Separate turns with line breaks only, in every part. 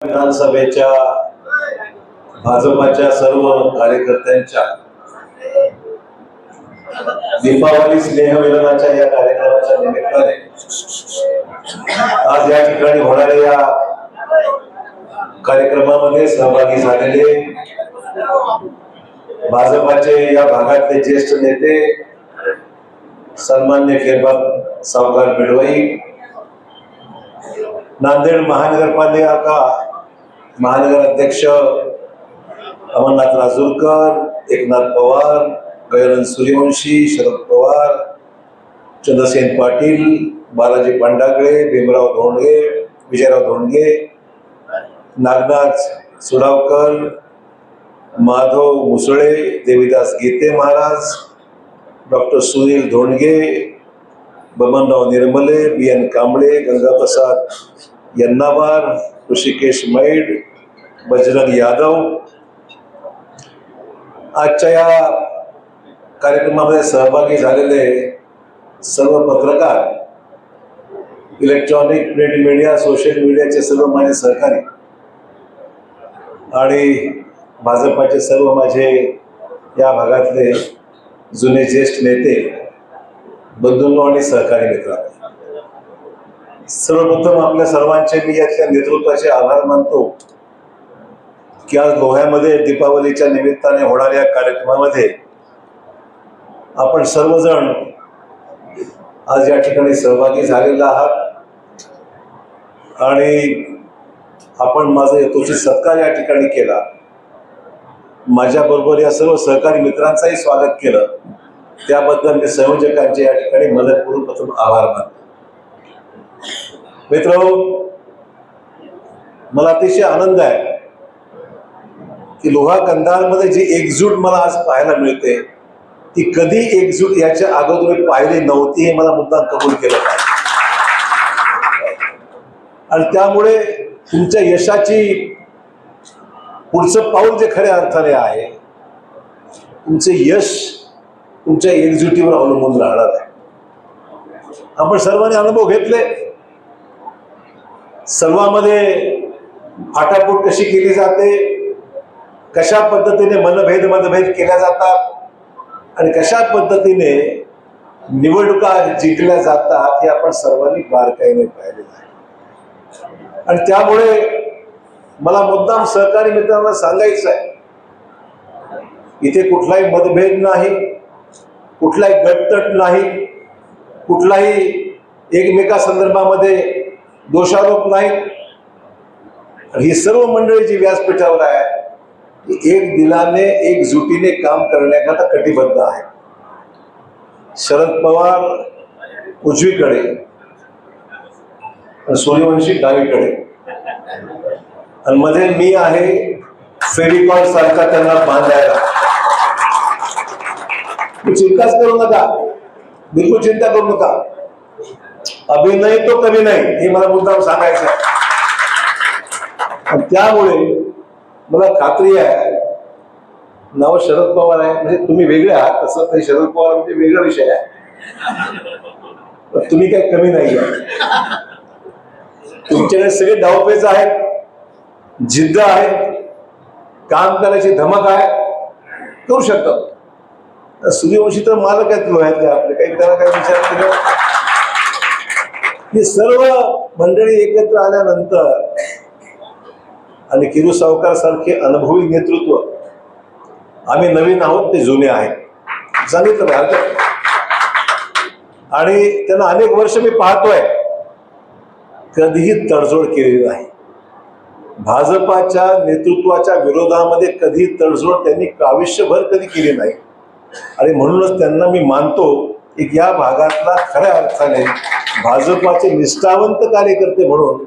विधानसभेच्या भाजपाच्या सर्व कार्यकर्त्यांच्या दीपावली स्नेहमिलनाच्या या कार्यक्रमाच्या निमित्ताने आज या ठिकाणी होणाऱ्या या कार्यक्रमामध्ये सहभागी झालेले भाजपाचे या भागातले ज्येष्ठ नेते सन्मान्य केरबाब सावकार मिडवाई नांदेड महानगरपालिका महानगर अध्यक्ष Amarnath Rajurkar Eknath Pawar Gajanan Suryawanshi Sharad Pawar Chandrasen Patil Balaji Pandagale Bhimrao Dhondge Vijayrao Dhondge Nagnath Sudavkar Madhav Musale Devidas Gite Maharaj doctor Sunil Dhondge Babanrao Nirmale B N Kamble Gangaprasad Yannawar Rishikesh Maid Bajrang Yadav. आजच्या या कार्यक्रमामध्ये सहभागी झालेले सर्व पत्रकार electronic print media social मीडियाचे सर्व माझे सहकारी आणि भाजपाचे सर्व माझे या भागातले जुने ज्येष्ठ नेते बंधूंनो आणि सहकारी मित्रांनो. सर्वप्रथम आपल्या सर्वांचे मी यातल्या नेतृत्वाचे आभार मानतो की आज लोह्यामध्ये दीपावलीच्या निमित्ताने होणाऱ्या कार्यक्रमामध्ये आपण सर्वजण आज या ठिकाणी सहभागी झालेला आहात. आणि आपण माझा यथोचित सत्कार या ठिकाणी केला. माझ्याबरोबर या सर्व सहकारी मित्रांचाही स्वागत केलं. त्याबद्दल मी संयोजकांचे या ठिकाणी मदतपूर्वक प्रथम आभार मानतो. मित्र मला अतिशय आनंद आहे की लोहा कंधारमध्ये जी एकजूट मला आज पाहायला मिळते ती कधी एकजूट याच्या अगोदर पाहिली नव्हती हे मला मुद्दा कबूल केलं आणि त्यामुळे तुमच्या यशाची पुढचं पाऊल जे खऱ्या अर्थाने आहे तुमचे यश तुमच्या एकजुटीवर अवलंबून राहणार आहे. आपण सर्वांनी अनुभव घेतले. सर्वामध्ये फाटाफूट कशी केली जाते कशा पद्धतीने मनभेद मतभेद केल्या जातात आणि कशा पद्धतीने निवडणुका जिंकल्या जातात हे आपण सर्वांनी बारकाईने पाहिलेलं आहे. आणि त्यामुळे मला मुद्दाम सहकारी मित्रांना सांगायचं आहे इथे कुठलाही मतभेद नाही कुठलाही गटतट नाही कुठलाही एकमेका संदर्भामध्ये दोषारोप नाही ही सर्व मंडळी जी व्यासपीठावर आहे एक दिलाने एकजुटीने काम करण्याकरता कटिबद्ध आहे. शरद पवार उजवीकडे सूर्यवंशी डावीकडे. आणि मध्ये मी आहे फेरिकॉल सारखा त्यांना बांधायला. चिंताच करू नका. बिलकुल चिंता करू नका. अभिनय तो कमी नाही हे मला मुद्दाम सांगायचं आहे. त्यामुळे मला खात्री आहे नाव शरद पवार आहे. म्हणजे तुम्ही वेगळे आहात तसं तरी शरद पवार म्हणजे वेगळा विषय आहे. तुम्ही काय कमी नाही आहे. तुमच्याकडे सगळे डावपेच आहेत जिद्द आहे काम करायची धमक आहे. करू शकतात सूर्यवंशी तर मालक आहेत लोह्यातले आपले काही त्याला काही विचार केला ही सर्व मंडळी एकत्र आल्यानंतर आणि किरू सावकार सारखे अनुभवी नेतृत्व आम्ही नवीन आहोत ते जुने आहेत. सांगितलं नाही, हरकत आणि त्यांना अनेक वर्ष मी पाहतोय. कधीही तडजोड केलेली नाही. भाजपाच्या नेतृत्वाच्या विरोधामध्ये कधी तडजोड त्यांनी आयुष्यभर कधी केली नाही. आणि म्हणूनच त्यांना मी मानतो की या भागातला खऱ्या अर्थाने भाजपाचे निष्ठावंत कार्यकर्ते म्हणून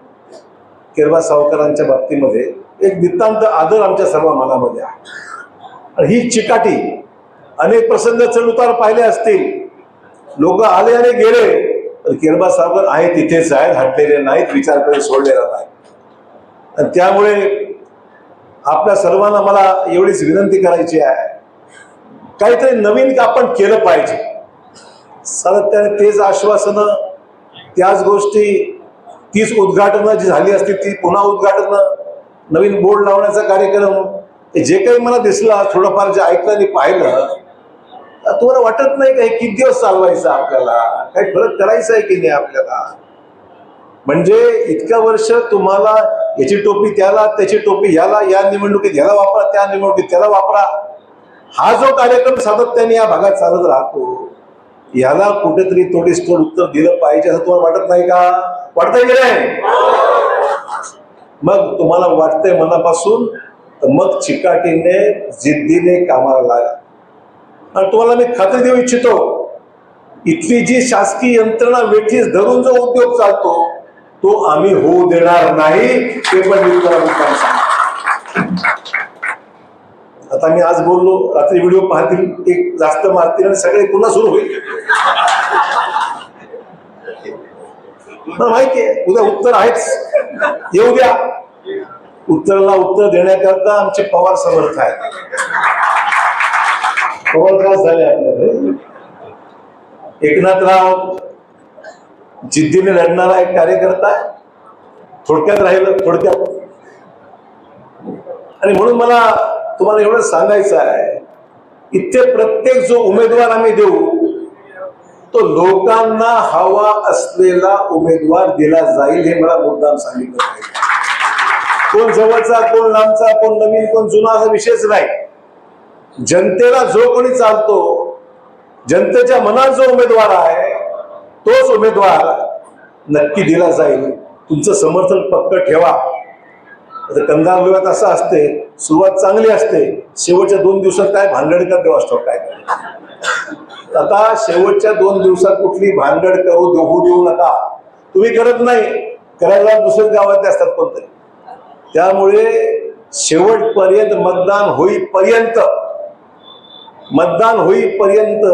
केरवा सावकारांच्या बाबतीमध्ये एक नितांत आदर आमच्या सर्व मनामध्ये आहे. ही चिकाटी अनेक प्रसंग चढउतार पाहिले असतील. लोक आले आणि गेले तर केरबा सावकर आहे तिथेच आहेत हटलेले नाहीत विचार करून सोडलेला नाही. आणि त्यामुळे आपल्या सर्वांना मला एवढीच विनंती करायची आहे. काहीतरी नवीन आपण केलं पाहिजे. सातत्याने तेच आश्वासनं त्याच गोष्टी तीच उद्घाटनं जी झाली असतील ती पुन्हा उद्घाटनं नवीन बोर्ड लावण्याचा कार्यक्रम जे काही मला दिसला थोडंफार जे ऐकलं आणि पाहिलं तुम्हाला वाटत नाही का हे किती दिवस चालवायचं आपल्याला? काही फरक करायचा आहे की नाही आपल्याला? म्हणजे इतक्या वर्ष तुम्हाला याची टोपी त्याला त्याची टोपी याला या निवडणुकीत ह्याला वापरा त्या निवडणुकीत त्याला वापरा. हा जो कार्यक्रम सातत्याने या भागात चालत राहतो याला कुठेतरी तोडीस थोड उत्तर दिलं पाहिजे असं तुम्हाला वाटत नाही का? वाटतंय की नाही? मग तुम्हाला वाटतंय मनापासून तर मग चिकाटीने जिद्दीने कामाला लागा. आणि तुम्हाला मी खात्री देऊ इच्छितो इथली जी शासकीय यंत्रणा वेठीस धरून जो उद्योग चालतो तो आम्ही होऊ देणार नाही ते पण मी तुम्हाला सांगतो. आता मी आज बोललो रात्री व्हिडिओ पाहतील एक जास्त मारतील आणि सगळे पुन्हा सुरू होईल. माहिती माहितीये उद्या उत्तर आहेच. येऊ द्या. उत्तराला उत्तर देण्याकरता आमचे पवार समर्थ आहेत. पवार त्रास झाले आपल्याकडे. एकनाथराव जिद्दीने लढणारा एक कार्यकर्ता आहे. थोडक्यात राहिलं थोडक्यात. आणि म्हणून मला तुम्हाला एवढं सांगायचं आहे इथे प्रत्येक जो उमेदवार आम्ही देऊ तो लोकांना हवा असलेला उमेदवार दिला जाईल हे मला मुद्दाम सांगितलं पाहिजे कोण जवळचा कोण लांबचा कोण नवीन कोण जुना असा विषयच नाही. जनतेला जो कोणी चालतो जनतेच्या मनात जो उमेदवार आहे तोच उमेदवार नक्की दिला जाईल. तुमचं समर्थन पक्क ठेवा. आता कंधार विवाद असं असते सुरुवात चांगली असते शेवटच्या दोन दिवसात काय भानगड करते वाचतो काय आता शेवटच्या दोन दिवसात कुठली भानगड करू देऊ देऊ नका. तुम्ही करत नाही करायला दुसऱ्याच गावात असतात कोणतरी. त्यामुळे शेवटपर्यंत मतदान होईपर्यंत मतदान होईपर्यंत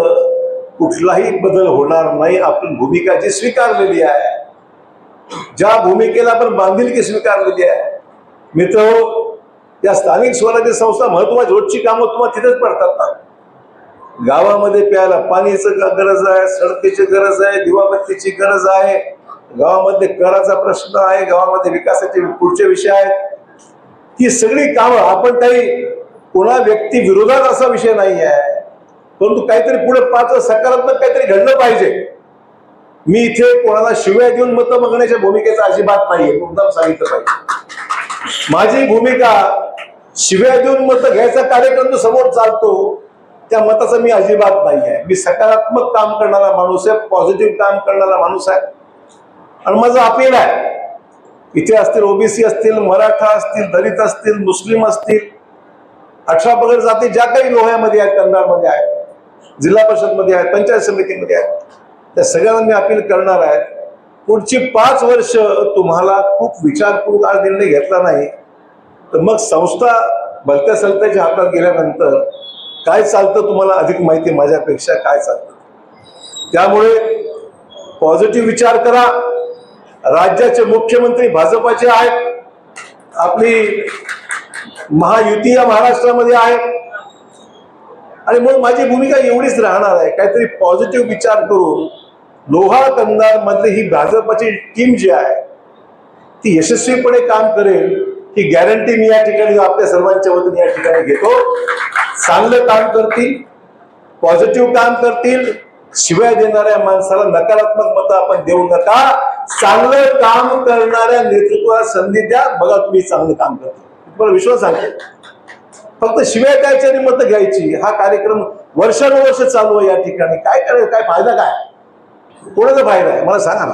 कुठलाही बदल होणार नाही आपण भूमिका जी स्वीकारलेली आहे ज्या भूमिकेला आपण बांधिलकी स्वीकारलेली आहे मित्र हो, या स्थानिक स्वराज्य संस्था महत्वाची रोजची कामं तुम्हाला तिथेच पडतात ना. गावामध्ये प्यायला पाणीचं गरज आहे सडकीची गरज आहे दिवाबत्तीची गरज आहे. गावामध्ये कराचा प्रश्न आहे गावामध्ये विकासाचे पुढचे विषय आहेत. ही सगळी कामं आपण काही कोणा व्यक्ती विरोधात असा विषय नाही आहे. परंतु काहीतरी पुढे पाच सकारात्मक काहीतरी घडलं पाहिजे. मी इथे कोणाला शिव्या देऊन मतं मागण्याच्या भूमिकेचा अजिबात नाहीये मुद्दाम सांगितलं पाहिजे. माझी भूमिका शिव्या देऊन मत घ्यायचा कार्यक्रम जो समोर चालतो त्या मताचा मी अजिबात नाही आहे मी सकारात्मक काम करणारा माणूस आहे पॉझिटिव्ह काम करणारा माणूस आहे. आणि माझं अपील आहे इथे असतील ओबीसी असतील मराठा असतील दलित असतील मुस्लिम असतील अठरा पगड जाती ज्या काही लोह्यामध्ये आहेत कंधारमध्ये आहेत जिल्हा परिषदमध्ये आहेत पंचायत समितीमध्ये आहेत त्या सगळ्यांना मी अपील करणार आहे. पुढची पाच वर्ष तुम्हाला खूप विचारपूर्वक आज निर्णय घेतला नाही तर मग संस्था भलत्या सलत्याच्या हातात गेल्यानंतर काय चालतं तुम्हाला अधिक माहिती माझ्यापेक्षा? काय चालतं? त्यामुळे पॉझिटिव्ह विचार करा. राज्याचे मुख्यमंत्री भाजपाचे आहेत. आपली महायुती या महाराष्ट्रामध्ये आहे आणि म्हणून माझी भूमिका एवढीच राहणार आहे. काहीतरी पॉझिटिव्ह विचार करून लोहा कंदार मधली ही भाजपाची टीम जी आहे ती यशस्वीपणे काम करेल ही गॅरंटी मी या ठिकाणी आपल्या सर्वांच्या वतीने या ठिकाणी घेतो. चांगलं काम करतील पॉझिटिव्ह काम करतील शिवाय देणाऱ्या माणसाला नकारात्मक मतं आपण देऊ नका. चांगलं काम करणाऱ्या नेतृत्वाला संधी द्या. बघा तुम्ही चांगलं काम करता. तुम्हाला विश्वास सांगते फक्त शिवाय द्यायची आणि मतं घ्यायची. हा कार्यक्रम वर्षानुवर्ष चालू आहे या ठिकाणी. काय करायचं? काय फायदा काय? कोणाचा फायदा आहे? मला सांगा ना.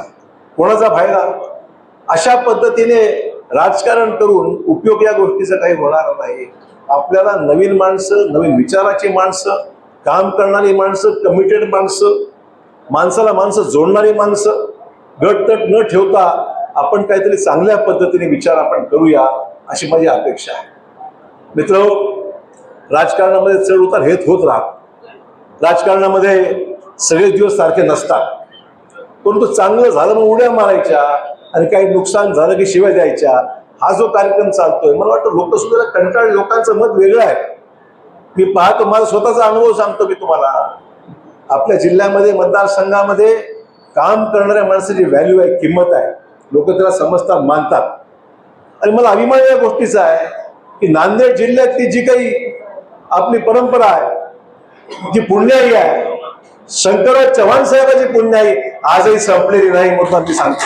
कोणाचा फायदा? अशा पद्धतीने राजकारण करून उपयोग या गोष्टीचा काही होणार नाही. आपल्याला नवीन माणसं नवीन विचाराची माणसं काम करणारी माणसं कमिटेड माणसं माणसाला माणसं जोडणारी माणसं गटतट न ठेवता आपण काहीतरी चांगल्या पद्धतीने विचार आपण करूया अशी माझी अपेक्षा आहे. मित्र राजकारणामध्ये चढ उतार हेच होत राहत. राजकारणामध्ये सगळे दिवस सारखे नसतात. परंतु चांगलं झालं मग उड्या मारायच्या आणि काही नुकसान झालं की शिवाय द्यायच्या हा जो कार्यक्रम चालतोय मला वाटतं लोक सुद्धा कंटाळ लोकांचं मत वेगळं आहे. मी पाहतो माझा स्वतःचा अनुभव सांगतो मी तुम्हाला. आपल्या जिल्ह्यामध्ये मतदारसंघामध्ये काम करणाऱ्या माणसाची व्हॅल्यू आहे किंमत आहे. लोक त्याला समजतात मानतात. आणि मला अभिमान या गोष्टीचा आहे की नांदेड जिल्ह्यातली जी काही आपली परंपरा आहे जी पुण्याही आहे शंकरराव चव्हाण साहेबांची पुण्याई आजही संपलेली नाही म्हणून मी सांगतो.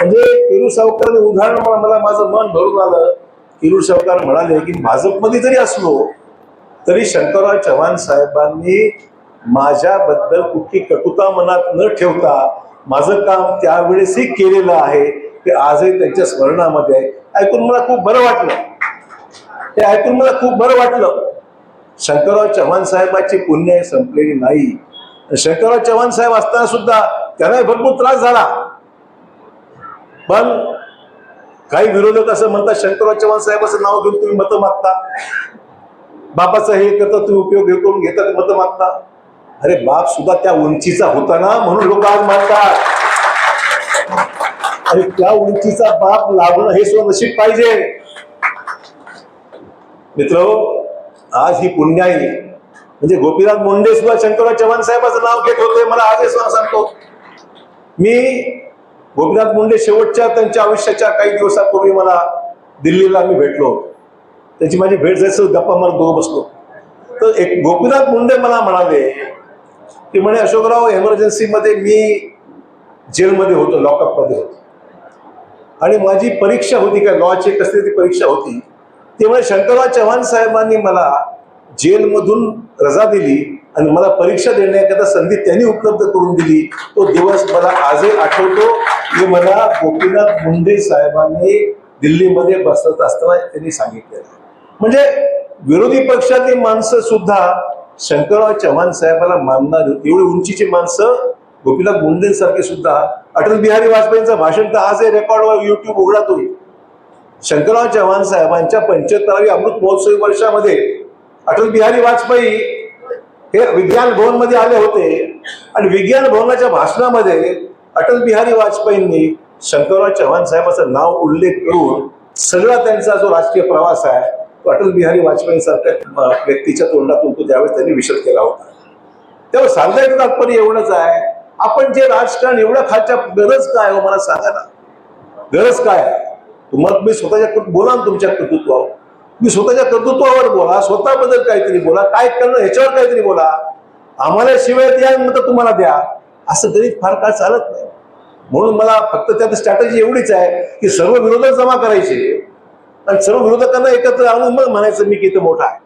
म्हणजे किरू सावकार उदाहरण मला मला माझं मन भरून आलं. किरू सावकार म्हणाले की भाजपमध्ये जरी असलो तरी शंकरराव चव्हाण साहेबांनी माझ्याबद्दल कुठली कटुता मनात न ठेवता माझं काम त्यावेळेसही केलेलं आहे. ते आजही त्यांच्या स्मरणामध्ये आहे. ऐकून मला खूप बरं वाटलं. हे ऐकून मला खूप बरं वाटलं. शंकरराव चव्हाण साहेबाची पुण्य संपलेली नाही. शंकरराव चव्हाण साहेब असताना सुद्धा त्यांनाही भरपूर त्रास झाला. पण काही विरोधक असं म्हणतात शंकरराव चव्हाण साहेबाचं नाव घेऊन तुम्ही मतं मागता. बापाचं हे करता तुम्ही उपयोग हे करून घेता मतं मागता. अरे बाप सुद्धा त्या उंचीचा होता ना म्हणून लोक आज मानतात आणि त्या उंचीचा बाप लाभणं हे सुद्धा नशीब पाहिजे. मित्र आज ही पुण्याई म्हणजे गोपीनाथ मुंडे सुद्धा शंकरराव चव्हाण साहेबाचं नाव घेत होते मला आज सुद्धा सांगतो. मी गोपीनाथ मुंडे शेवटच्या त्यांच्या आयुष्याच्या काही दिवसापूर्वी मला दिल्लीला मी भेटलो त्याची माझी भेट जायचं गप्पा मला दोघं बसलो. तर एक गोपीनाथ मुंडे मला म्हणाले की म्हणे अशोकराव एमर्जन्सीमध्ये मी जेलमध्ये होतो लॉकअपमध्ये होतो. आणि माझी परीक्षा होती काय लॉची कसली ती परीक्षा होती त्यामुळे शंकरराव चव्हाण साहेबांनी मला जेलमधून रजा दिली आणि मला परीक्षा देण्याकरता संधी त्यांनी उपलब्ध करून दिली. तो दिवस मला आजही आठवतो. हे मला गोपीनाथ मुंडे साहेबांनी दिल्लीमध्ये बसत असताना त्यांनी सांगितलेलं म्हणजे विरोधी पक्षातली माणसं सुद्धा शंकरराव चव्हाण साहेबाला मानणार एवढी उंचीची माणसं गोपीनाथ मुंडेंसारखे सुद्धा. अटल बिहारी वाजपेयींचं भाषण तर आजही रेकॉर्डवर युट्यूब उघडा तुम्ही शंकरराव चव्हाण साहेबांच्या पंच्याहत्तरावी अमृत महोत्सवी वर्षामध्ये अटल बिहारी वाजपेयी हे विज्ञान भवनमध्ये आले होते. आणि विज्ञान भवनाच्या भाषणामध्ये अटल बिहारी वाजपेयींनी शंकरराव चव्हाण साहेबाचं नाव उल्लेख करून सगळा त्यांचा जो राजकीय प्रवास आहे तो अटल बिहारी वाजपेयींसारख्या व्यक्तीच्या तोंडातून तो त्यावेळेस त्यांनी विषद केला होता. तेव्हा सांगायचं तात्पर्य एवढंच आहे आपण जे राजकारण एवढं खालच्या गरज काय हो मला सांगा ना. गरज काय आहे? तुम्हाला मी स्वतःच्या बोला ना तुमच्या कर्तृत्वावर. मी स्वतःच्या कर्तृत्वावर बोला स्वतःबद्दल काहीतरी बोला काय करणं ह्याच्यावर काहीतरी बोला. आम्हाला शिवाय द्या नंतर तुम्हाला द्या. असं तरी फार काळ चालत नाही. म्हणून मला फक्त त्यात स्ट्रॅटेजी एवढीच आहे की सर्व विरोधक जमा करायचे. आणि सर्व विरोधकांना एकत्र आणून मग म्हणायचं मी किती मोठा आहे.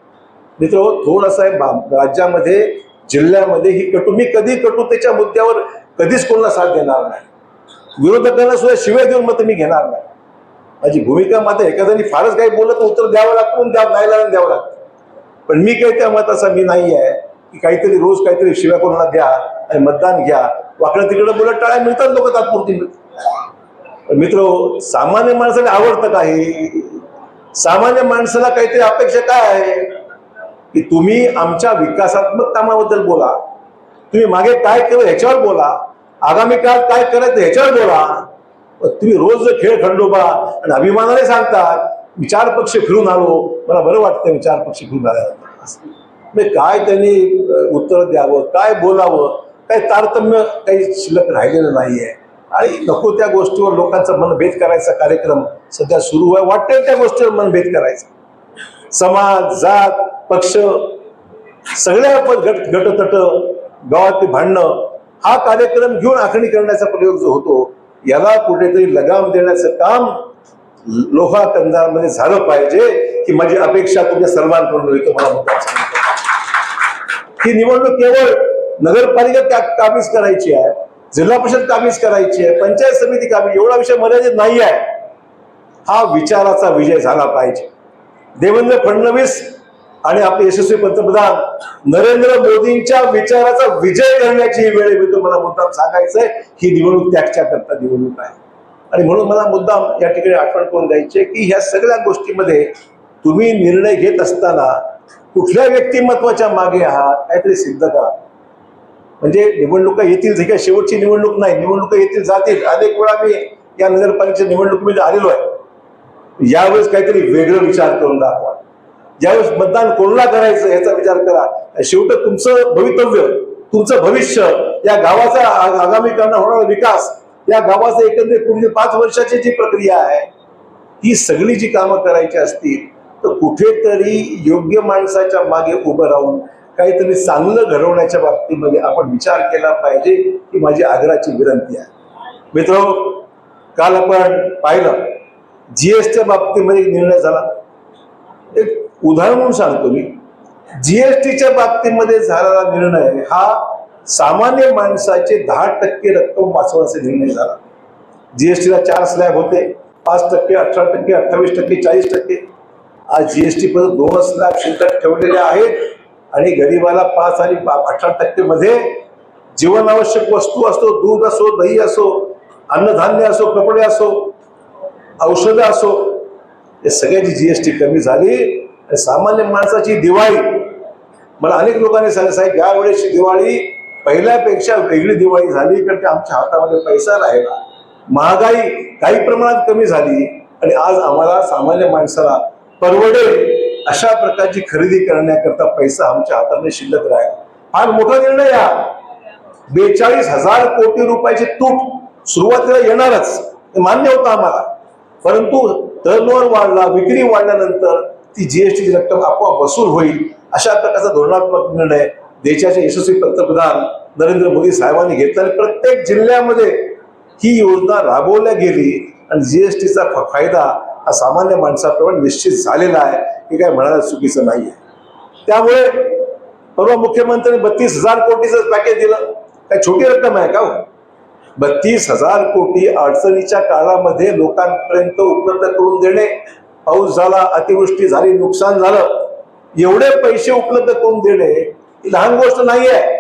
मित्र थोडंसं आहे राज्यामध्ये जिल्ह्यामध्ये ही कटू मी कधी कटुतेच्या मुद्द्यावर कधीच कोणाला साथ देणार नाही. विरोधकांना सुद्धा शिवाय देऊन मत मी घेणार नाही. माझी भूमिका मात्र एखाद्याने फारच काही बोललं तर उत्तर द्यावं लागतं द्या नाही द्यावं लागतं. पण मी काही त्या मताचा मी नाही आहे की काहीतरी रोज काहीतरी शिव्या कोणाला द्या आणि मतदान घ्या. वाकडं तिकडं बोलत टाळ्या मिळतात लोक तात्पुरती. पण मित्र सामान्य माणसाला आवडतं काही सामान्य माणसाला काहीतरी अपेक्षा काय आहे? की तुम्ही आमच्या विकासात्मक कामाबद्दल बोला. तुम्ही मागे काय केलं ह्याच्यावर बोला. आगामी काळात काय करायचं ह्याच्यावर बोला. तुम्ही रोज खेळ खंडोबा आणि अभिमानाने सांगतात विचार पक्ष फिरून आलो मला बरं वाटतं विचार पक्ष फिरून आल्यानंतर असं. म्हणजे काय त्यांनी उत्तर द्यावं काय बोलावं काय तारतम्य काही शिल्लक राहिलेलं नाहीये आणि नको त्या गोष्टीवर लोकांचा मनभेद करायचा कार्यक्रम सध्या सुरू आहे वाटेल त्या गोष्टीवर मनभेद करायचा समाज जात पक्ष सगळ्या पण गट गटतट गावातली भांडणं हा कार्यक्रम घेऊन आखणी करण्याचा प्रयोग जो होतो याला कुठेतरी लगाम देण्याचं काम लोहा कंधारमध्ये झालं पाहिजे की माझी अपेक्षा तुमच्या सर्वांकडून होईल मला ही निवडणूक केवळ नगरपालिका काबीज करायची आहे जिल्हा परिषद काबीज करायची आहे पंचायत समिती काबीज एवढा विषय मर्यादित नाही आहे. हा विचाराचा विजय झाला पाहिजे. देवेंद्र फडणवीस आणि आपले यशस्वी पंतप्रधान नरेंद्र मोदींच्या विचाराचा विजय करण्याची ही वेळ आहे. मी तुम्हाला मुद्दाम सांगायचंय ही निवडणूक त्याच्या करता निवडणूक आहे. आणि म्हणून मला मुद्दाम या ठिकाणी आठवण करून द्यायची आहे की ह्या सगळ्या गोष्टीमध्ये तुम्ही निर्णय घेत असताना कुठल्या व्यक्तिमत्वाच्या मागे आहात काहीतरी सिद्ध करा. म्हणजे निवडणुका येतील जे काही शेवटची निवडणूक नाही निवडणुका येतील जातील. अनेक वेळा मी या नगरपालिकेच्या निवडणुकीमध्ये आलेलो आहे. यावेळेस काहीतरी वेगळं विचार करून दाखवा. ज्यावेळेस मतदान कोणाला करायचं याचा विचार करा. शेवट तुमचं भवितव्य तुमचं भविष्य या गावाचा आगामी काळात होणारा विकास या गावाचं एकंदरीत पुढील पाच वर्षाची जी प्रक्रिया आहे ही सगळी जी कामं करायची असतील तर कुठेतरी योग्य माणसाच्या मागे उभं राहून काहीतरी चांगलं घडवण्याच्या बाबतीमध्ये आपण विचार केला पाहिजे ही माझी आग्रहाची विनंती आहे. मित्र काल आपण पाहिलं जीएसटीच्या बाबतीमध्ये निर्णय झाला. उदाहरण म्हणून सांगतो मी. जीएसटीच्या बाबतीमध्ये झालेला निर्णय हा सामान्य माणसाचे दहा टक्के रक्कम वाचवण्याचा निर्णय झाला. जीएसटीला चार स्लॅब होते. पाच टक्के अठरा टक्के अठ्ठावीस टक्के चाळीस टक्के. आज जीएसटी परत दोन स्लॅब शिल्लक ठेवलेले आहेत आणि गरीबाला पाच आणि अठरा टक्के मध्ये जीवनावश्यक वस्तू असो दूध असो दही असो अन्नधान्य असो कपडे असो औषधं असो या सगळ्याची जीएसटी कमी झाली. सामान्य माणसाची दिवाळी. मला अनेक लोकांनी सांगितलं साहेब यावेळेसची दिवाळी पहिल्यापेक्षा वेगळी दिवाळी झाली कारण की आमच्या हातामध्ये पैसा राहिला. महागाई काही प्रमाणात कमी झाली आणि आज आम्हाला सामान्य माणसाला परवडेल अशा प्रकारची खरेदी करण्याकरता पैसा आमच्या हाताने शिल्लक राहिला. फार मोठा निर्णय हा. बेचाळीस हजार कोटी रुपयाची तूट सुरुवातीला येणारच. मान्य होतं आम्हाला. परंतु टर्नओव्हर वाढला विक्री वाढल्यानंतर ती जीएसटीची रक्कम आपोआप वसूल होईल. अशा प्रकारचा धोरणात्मक निर्णय देशाचे यशस्वी पंतप्रधान नरेंद्र मोदी साहेबांनी घेतला आणि प्रत्येक जिल्ह्यामध्ये ही योजना राबवल्या गेली. आणि जीएसटीचा फायदा हा सामान्य माणसाप्रमाणे निश्चित झालेला आहे हे काय म्हणायला चुकीचं नाही आहे त्यामुळे परवा मुख्यमंत्र्यांनी बत्तीस हजार कोटीचं पॅकेज दिलं. काय छोटी रक्कम आहे का हो? बत्तीस हजार कोटी अडचणीच्या काळामध्ये लोकांपर्यंत उपलब्ध करून देणे पाऊस झाला अतिवृष्टी झाली नुकसान झालं एवढे पैसे उपलब्ध करून देणे ही लहान गोष्ट नाही आहे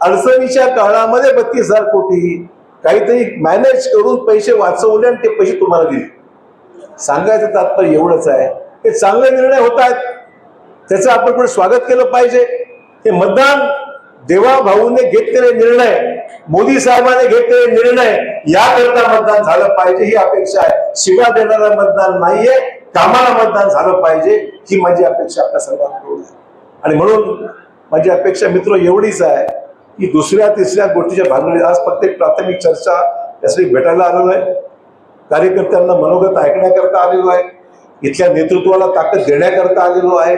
अडचणीच्या काळामध्ये बत्तीस हजार कोटी काहीतरी मॅनेज करून पैसे वाचवले आणि ते पैसे तुम्हाला दिले. सांगायचं तात्पर्य एवढंच आहे. ते चांगले निर्णय होत आहेत. त्याचं आपण पुढे स्वागत केलं पाहिजे. हे मतदान देवा भाऊने घेतलेले निर्णय मोदी साहेबांनी घेतलेले निर्णय याकरता मतदान झालं पाहिजे ही अपेक्षा आहे. शिवा देणारा मतदान नाहीये. कामाला मतदान झालं पाहिजे ही माझी अपेक्षा आपल्या सर्वांकडून आहे. आणि म्हणून माझी अपेक्षा मित्र एवढीच आहे की दुसऱ्या तिसऱ्या गोष्टीच्या भानगडीत आज फक्त एक प्राथमिक चर्चा त्यासाठी भेटायला आलेलो आहे. कार्यकर्त्यांना मनोगत ऐकण्याकरता आलेलो आहे. इथल्या नेतृत्वाला ताकद देण्याकरता आलेलो आहे.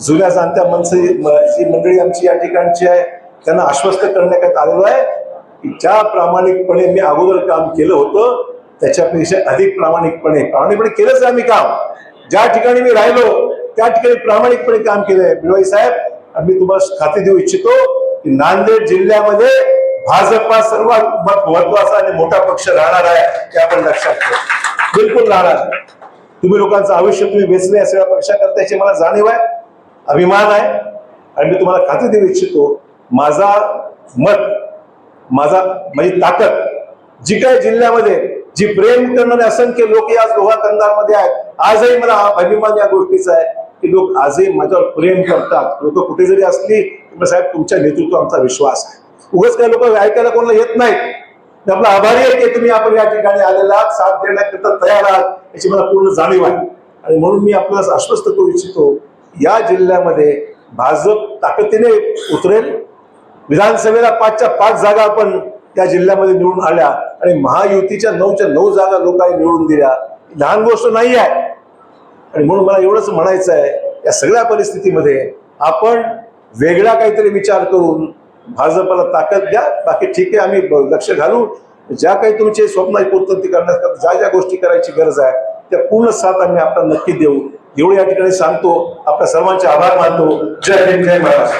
जुन्या जाणत्या मनसे म- मंडळी आमची या ठिकाणची आहे. त्यांना आश्वस्त करण्याकरता आलेलो आहे की ज्या प्रामाणिकपणे मी अगोदर काम केलं होतं त्याच्यापेक्षा अधिक प्रामाणिकपणे. प्रामाणिकपणे केलंच आम्ही काम. ज्या ठिकाणी मी राहिलो त्या ठिकाणी प्रामाणिकपणे काम केलंय बिडवाई साहेब आणि मी तुम्हाला खात्री देऊ इच्छितो की नांदेड जिल्ह्यामध्ये भाजपा सर्वात महत्त्वाचा आणि मोठा पक्ष राहणार आहे हे आपण लक्षात ठेवा. बिलकुल राहणार तुम्ही लोकांचं आयुष्य तुम्ही वेचले असेल पक्षाकरता याची मला जाणीव आहे अभिमान आहे. आणि मी तुम्हाला खात्री देऊ इच्छितो माझा मत माझा माझी ताकद जी काय जिल्ह्यामध्ये जी प्रेम करणारे असंख्य लोक आज लोहा कंदारमध्ये आहेत. आजही मला अभिमान या गोष्टीचा आहे की लोक आजही माझ्यावर प्रेम करतात. लोक कुठे जरी असली तर साहेब तुमच्या नेतृत्व आमचा विश्वास आहे. उगाच काही लोक ऐकायला कोणाला येत नाहीत. आपला आभारी आहे की तुम्ही आपण या ठिकाणी आलेला आहात. साथ देण्याकरता तयार आहात. याची मला पूर्ण जाणीव आहे. आणि म्हणून मी आपल्याला आश्वस्त करू इच्छितो या जिल्ह्यामध्ये भाजप ताकदीने उतरेल. विधानसभेला पाचच्या पाच जागा आपण त्या जिल्ह्यामध्ये निवडून आल्या आणि महायुतीच्या नऊच्या नऊ जागा लोकांनी निवडून दिल्या. लहान गोष्ट नाही आहे. आणि म्हणून मला एवढंच म्हणायचं आहे या सगळ्या परिस्थितीमध्ये आपण वेगळा काहीतरी विचार करून भाजपला ताकद द्या. बाकी ठीक आहे आम्ही ब- लक्ष घालू ज्या काही तुमचे स्वप्न पूर्तती करण्याकरता ज्या ज्या गोष्टी करायची गरज आहे त्या पूर्ण साथ आम्ही आपल्याला नक्की देऊ. एवढं या ठिकाणी सांगतो. आपल्या सर्वांचे आभार मानतो. जय हिंद जय महाराष्ट्र.